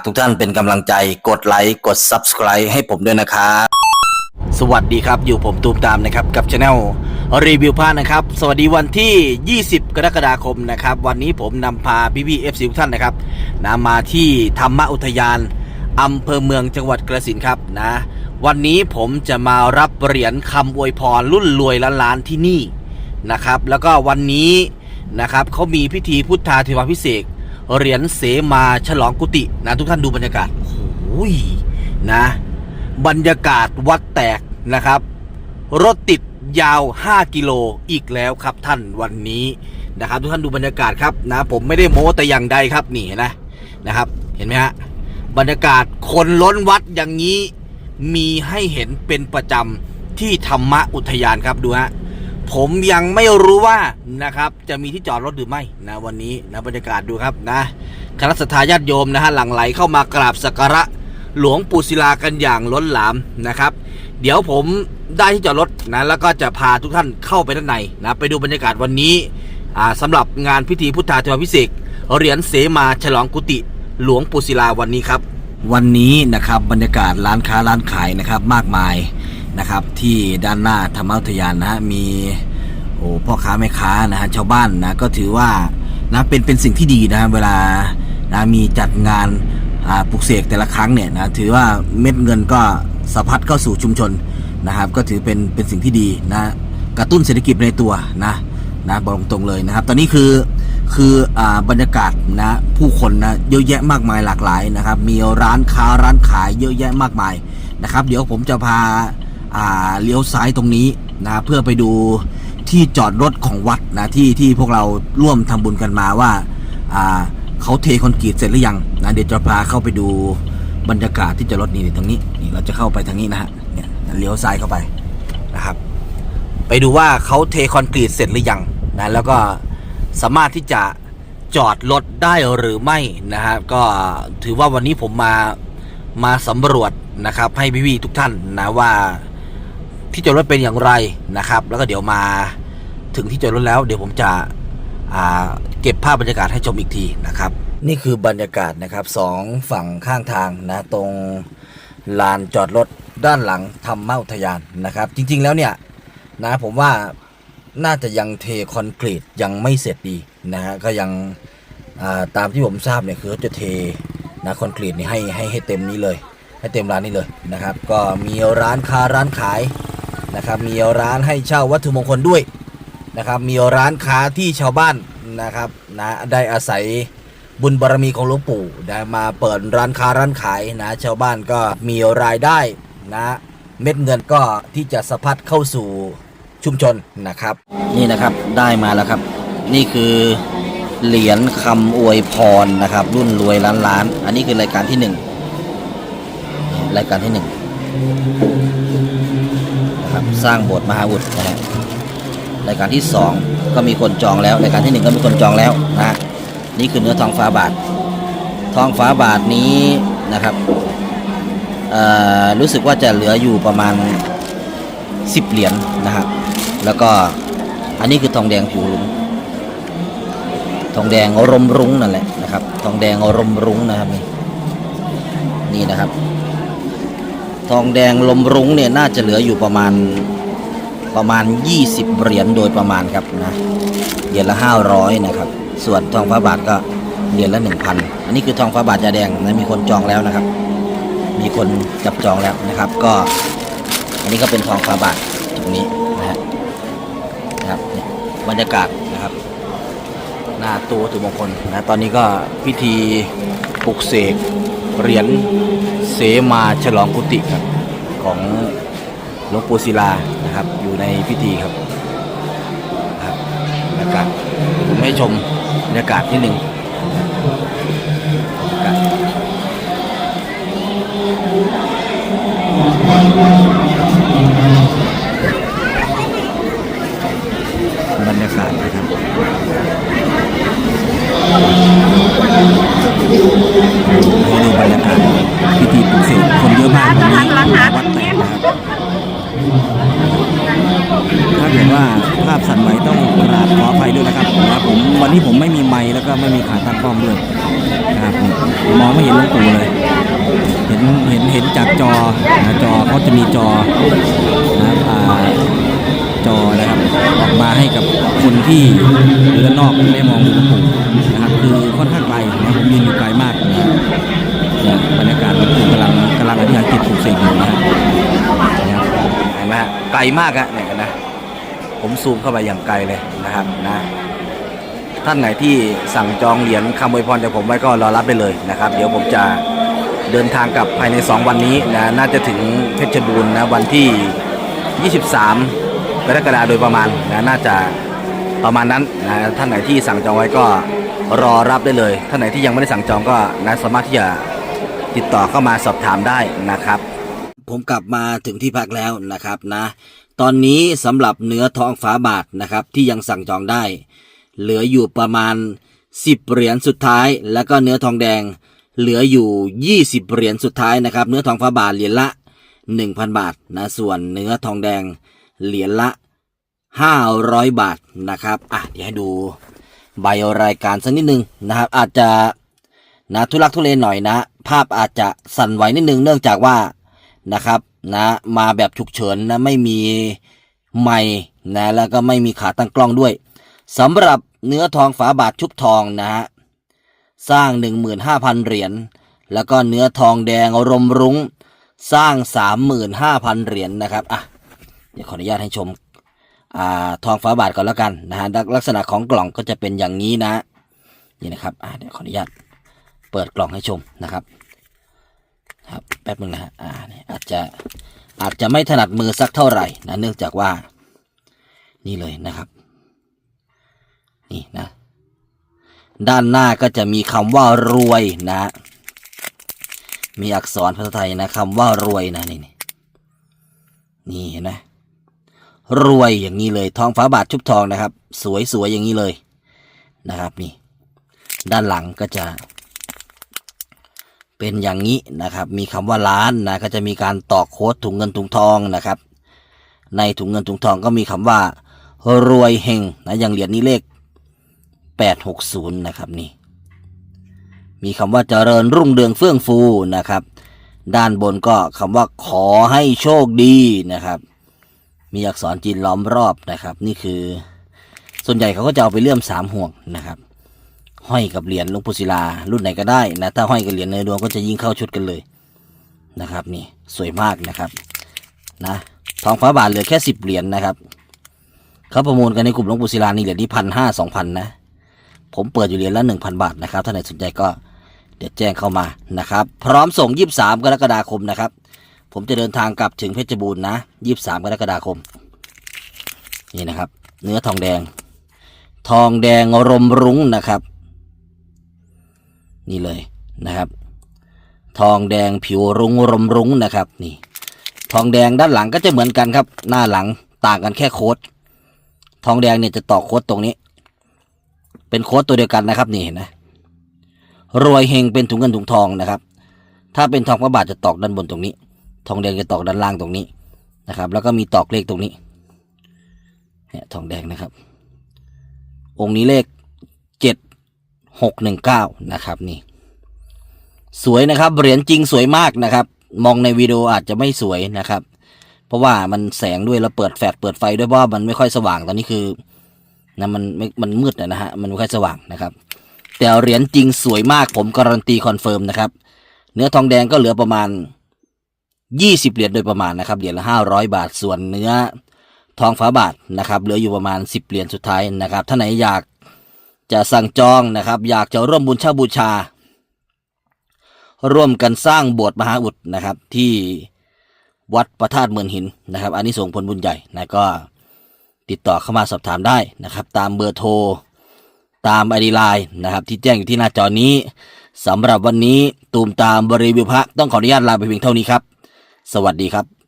ากทุกท่านเป็นกำลังใจกดไลค์กด Subscribe ให้ผมด้วยนะครับสวัสดีครับ อยู่ผมตูมตามนะครับ กับช anel รีวิวผ้านะครับ สวัสดีวันที่ 20 กรกฎาคมนะครับ วันนี้ผมนำพาพี่พี่เอฟซีทุกท่านนะครับนะมาที่ธรรมอุทยานอำเภอเมืองจังหวัดกระสินครับนะ วันนี้ผมจะมารับเหรียญคำอวยพรรุ่นรวยล้านล้านๆที่นี่นะครับ แล้วก็วันนี้นะครับเขามีพิธีพุทธาเทวาพิเศษ เหรียญเสมาฉลองกุฏินะทุกท่านดูบรรยากาศโอ้ยนะ บรรยากาศวัดแตกนะครับ รถติดยาว 5 กิโลอีกแล้วครับท่านวันนี้นะครับ ทุกท่านดูบรรยากาศครับนะผมไม่ได้โม้แต่อย่างใดครับนี่นไหมนะครับ เห็นไหมฮะบรรยากาศคนล้นวัดอย่างนี้มีให้เห็นเป็นประจำที่ธรรมอุทยานครับดูฮะ ผมยังไม่รู้ว่านะครับจะมีที่จอดรถหรือไม่นะวันนี้นะบรรยากาศดูครับนะคณะสัตยาติโยมนะฮะหลั่งไหลเข้ามากราบสักการะหลวงปู่ศิลากันอย่างล้นหลามนะครับ เดี๋ยวผมได้ที่จอดรถนะแล้วก็จะพาทุกท่านเข้าไปด้านในนะไปดูบรรยากาศวันนี้อ่าสำหรับงานพิธีพุทธาเทวพิเศษเหรียญเสมาฉลองกุฏิหลวงปู่ศิลาวันนี้ครับ วันนี้นะครับบรรยากาศร้านค้าร้านขายนะครับมากมาย นะครับที่ด้านหน้าธรรมอุทยานนะฮะมีโอ้พ่อค้าแม่ค้านะฮะชาวบ้านนะก็ถือว่านะเป็นเป็นสิ่งที่ดีนะฮะเวลานะมีจัดงานอาปลุกเสกแต่ละครั้งเนี่ยนะถือว่าเม็ดเงินก็สะพัดเข้าสู่ชุมชนนะครับ ก็ถือเป็นเป็นสิ่งที่ดีนะกระตุ้นเศรษฐกิจในตัวนะนะบอกตรงเลยนะครับ ตอนนี้คือคืออ่าบรรยากาศนะผู้คนนะเยอะแยะมากมายหลากหลายนะครับ มีร้านค้าร้านขายเยอะแยะมากมายนะครับ เดี๋ยวผมจะพา เลี้ยวซ้ายตรงนี้นะเพื่อไปดูที่จอดรถของวัดนะที่ที่พวกเราร่วมทำบุญกันมาว่าเขาเทคอนกรีตเสร็จหรือยังนะเดี๋ยวจะพาเข้าไปดูบรรยากาศที่จะรถนี่ตรงนี้นี่เราจะเข้าไปทางนี้นะฮะเนี่ยเลี้ยวซ้ายเข้าไปนะครับ ไปดูว่าเขาเทคอนกรีตเสร็จหรือยังนะแล้วก็สามารถที่จะจอดรถได้หรือไม่นะครับก็ถือว่าวันนี้ผมมามาสำรวจนะครับ ให้พี่ๆทุกท่านนะว่า ที่จอดรถเป็นอย่างไรนะครับ แล้วก็เดี๋ยวมาถึงที่จอดรถแล้ว เดี๋ยวผมจะเก็บภาพบรรยากาศให้ชมอีกทีนะครับ นี่คือบรรยากาศนะครับสองฝั่งข้างทางนะตรงลานจอดรถด้านหลังธรรมอุทยานนะครับ จริง ๆ แล้วเนี่ยนะผมว่าน่าจะยังเทคอนกรีตยังไม่เสร็จดีนะฮะก็ยังาตามที่ผมทราบเนี่ยคือจะเทนะคอนกรีตนี่ให้ให้ให้เต็มนี้เลย ให้เต็มร้านนี้เลยนะครับ ก็มีร้านค้าร้านขาย นะครับมีร้านให้เช่าวัตถุมงคลด้วยนะครับมีร้านค้าที่ชาวบ้านนะครับนะได้อาศัยบุญบารมีของหลวงปู่ได้มาเปิดร้านค้าร้านขายนะชาวบ้านก็มีรายได้นะเม็ดเงินก็ที่จะสะพัดเข้าสู่ชุมชนนะครับ นี่นะครับได้มาแล้วครับ นี่คือเหรียญคำอวยพรนะครับ รุ่นรวยล้านล้าน อันนี้คือรายการที่หนึ่งรายการที่หนึ่ง นะครับ สร้างโบสถ์มหาบุตรนะฮะรายการที่ 2 ก็มีคนจองแล้วรายการที่ 1 ก็มีคนจองแล้วนะนี่คือเนื้อทองฟ้าบาท ทองฟ้าบาทนี้นะครับรู้สึกว่าจะเหลืออยู่ประมาณ 10 เหรียญนะครับแล้วก็อันนี้คือทองแดงผิวรุ้งทองแดงรมรุ้งนั่นแหละนะครับ ทองแดงรมรุ้งนะครับนี่นี่นะครับ ทองแดงลมรุ้งเนี่ยน่าจะเหลืออยู่ประมาณประมาณ 20 เหรียญโดยประมาณครับนะเหรียญละ 500 นะครับ ส่วนทองฟ้าบาทก็เหรียญละ 1,000 อันนี้คือทองฟ้าบาทยาแดงนะมีคนจองแล้วนะครับ มีคนจับจองแล้วนะครับ ก็ อันนี้ก็เป็นทองฟ้าบาทตรงนี้นะฮะนะครับบรรยากาศนะครับหน้าตัวถือมงคลนะตอนนี้ก็พิธีปลุกเสกเหรียญ เสมาฉลองกุฏิครับ ของหลวงปู่ศิลานะครับ อยู่ในพิธีครับนะครับบรรยากาศผมให้ชมบรรยากาศที่หนึ่งบรรยากาศบรรยากาศนะครับ ให้ดูบรรยากาศพิธีปลุกเสกคนเยอะมากวันนี้วัดแตกนะครับถ้าเกิดว่าภาพสั่นไหวต้องกราบขออภัยด้วยนะครับนะผมวันนี้ผมไม่มีไมค์แล้วก็ไม่มีขาตั้งกล้องด้วยนะครับมองไม่เห็นหลวงปู่เลย เห็นเห็นเห็นจากจอจอเขาจะมีจอนะครับ มาให้กับคนที่อยู่ด้านนอกได้มองดูหลวงปู่นะครับคือค่อนข้างไกลนะผมยืนอยู่ไกลมากนะเนี่ยบรรยากาศหลวงปู่กำลังกำลังอธิษฐานจิตปลุกเสกอยู่นะครับเห็นไหมฮะไกลมากอะเนี่ยนะผมซูมเข้าไปอย่างไกลเลยนะครับนะท่านไหนที่สั่งจองเหรียญคำอวยพรจากผมไว้ก็รอรับได้เลยนะครับ เดี๋ยวผมจะเดินทางกลับภายใน 2 วันนี้นะน่าจะถึงเพชรบูรณ์นะวันที่ 23 กรกฎาคมโดยประมาณนะน่าจะประมาณนั้นนะท่านไหนที่สั่งจองไว้ก็รอรับได้เลย ท่านไหนที่ยังไม่ได้สั่งจองก็นะสามารถที่จะติดต่อเข้ามาสอบถามได้นะครับ ผมกลับมาถึงที่พักแล้วนะครับนะ ตอนนี้สำหรับเนื้อทองฝาบาทนะครับที่ยังสั่งจองได้ เหลืออยู่ประมาณ 10 เหรียญสุดท้าย แล้วก็เนื้อทองแดง เหลืออยู่ 20 เหรียญสุดท้ายนะครับ เนื้อทองฝาบาทเหรียญละ 1,000 บาทนะส่วนเนื้อทองแดงเหรียญละ 500 บาทนะครับอะเดี๋ยวให้ดูใบรายการสักนิดนึงนะครับ อาจจะนะทุลักทุเลหน่อยนะ ภาพอาจจะสั่นไหวนิดนึงเนื่องจากว่านะครับนะมาแบบฉุกเฉินนะไม่มีไม้นะแล้วก็ไม่มีขาตั้งกล้องด้วยสำหรับเนื้อทองฝาบาทชุบทองนะฮะสร้าง 15,000 เหรียญแล้วก็เนื้อทองแดงรมรุ้งสร้าง 35,000 เหรียญนะครับอะเดี๋ยวขออนุญาตให้ชม อ่าทองฟ้าบาทก่อนแล้วกันนะฮะลักษณะของกล่องก็จะเป็นอย่างนี้นะนี่นะครับอ่าเดี๋ยวขออนุญาตเปิดกล่องให้ชมนะครับ ครับแป๊บนึงนะฮะอ่านี่อาจจะอาจจะไม่ถนัดมือสักเท่าไหร่นะเนื่องจากว่า นี่เลยนะครับ นี่นะ ด้านหน้าก็จะมีคำว่ารวยนะฮะมีอักษรภาษาไทยนะคำว่ารวยนะนี่นี่นี่เห็นไหม รวยอย่างนี้เลย ทองฟ้าบาทชุบทองนะครับ สวยสวยอย่างนี้เลยนะครับนี่ ด้านหลังก็จะเป็นอย่างนี้นะครับ มีคำว่าล้านนะก็จะมีการตอกโค้ดถุงเงินถุงทองนะครับ ในถุงเงินถุงทองก็มีคำว่า รวยเฮงนะอย่างเหรียญนี้เลข 860 นะครับนี่ มีคำว่าเจริญรุ่งเรืองเฟื่องฟูนะครับ ด้านบนก็คำว่าขอให้โชคดีนะครับ มีอักษรจีนล้อมรอบนะครับ นี่คือ ส่วนใหญ่เขาก็จะเอาไปเลื่อมสามห่วงนะครับ ห้อยกับเหรียญหลวงปู่ศิลารุ่นไหนก็ได้นะถ้าห้อยกับเหรียญในดวงก็จะยิ่งเข้าชุดกันเลยนะครับ นี่สวยมากนะครับนะทองฟ้าบาทเหลือแค่สิบเหรียญนะครับเขาประมูลกันในกลุ่มหลวงปู่ศิลานี่เหรียญที่พันห้าสองพันนะ ผมเปิดอยู่เหรียญละหนึ่งพันบาทนะครับถ้าไหนสนใจก็เดี๋ยวแจ้งเข้ามานะครับ พร้อมส่งยี่สิบสามกรกฎาคมนะครับ ผมจะเดินทางกลับถึงเพชรบูรณ์นะยี่สามกรกฎาคม นี่นะครับ เนื้อทองแดง ทองแดงรมรุ้งนะครับ นี่เลยนะครับ ทองแดงผิวรุ้งรมรุ้งนะครับ นี่ ทองแดงด้านหลังก็จะเหมือนกันครับ หน้าหลังต่างกันแค่โค้ดทองแดงเนี่ยจะต่อโค้ดตรงนี้ เป็นโค้ดตัวเดียวกันนะครับ นี่เห็นไหมรวยเฮงเป็นถุงเงินถุงทองนะครับ ถ้าเป็นทองพระบาทจะตอกด้านบนตรงนี้ ทองแดงจะตอกด้านล่างตรงนี้นะครับ แล้วก็มีตอกเลขตรงนี้เนี่ยทองแดงนะครับ องค์นี้เลขเจ็ดหกหนึ่งเก้านะครับนี่ สวยนะครับเหรียญจริงสวยมากนะครับ มองในวิดีโออาจจะไม่สวยนะครับ เพราะว่ามันแสงด้วยแล้วเปิดแฟลชเปิดไฟด้วยเพราะว่ามันไม่ค่อยสว่างตอนนี้คือนะมันม,มันมืดนะฮะมันไม่ค่อยสว่างนะครับแต่เหรียญจริงสวยมากผมการันตีคอนเฟิร์มนะครับ เนื้อทองแดงก็เหลือประมาณ 20 เหรียญโดยประมาณนะครับ เหรียญละ 500 บาท ส่วนเนื้อทองฝาบาทนะครับเหลืออยู่ประมาณ 10 เหรียญสุดท้ายนะครับ ถ้าไหนอยากจะสั่งจองนะครับ อยากจะร่วมบุญเช่าบูชา ร่วมกันสร้างโบสถ์มหาอุดนะครับ ที่วัดพระธาตุเมืองหินนะครับ อันนี้ส่งผลบุญใหญ่นะก็ติดต่อเข้ามาสอบถามได้นะครับ ตามเบอร์โทร ตามไอดีไลน์นะครับ ที่แจ้งอยู่ที่หน้าจอนี้สำหรับวันนี้ตูมตามบริวิวพระต้องขออนุญาตลาไปเพียงเท่านี้ครับ สวัสดีครับ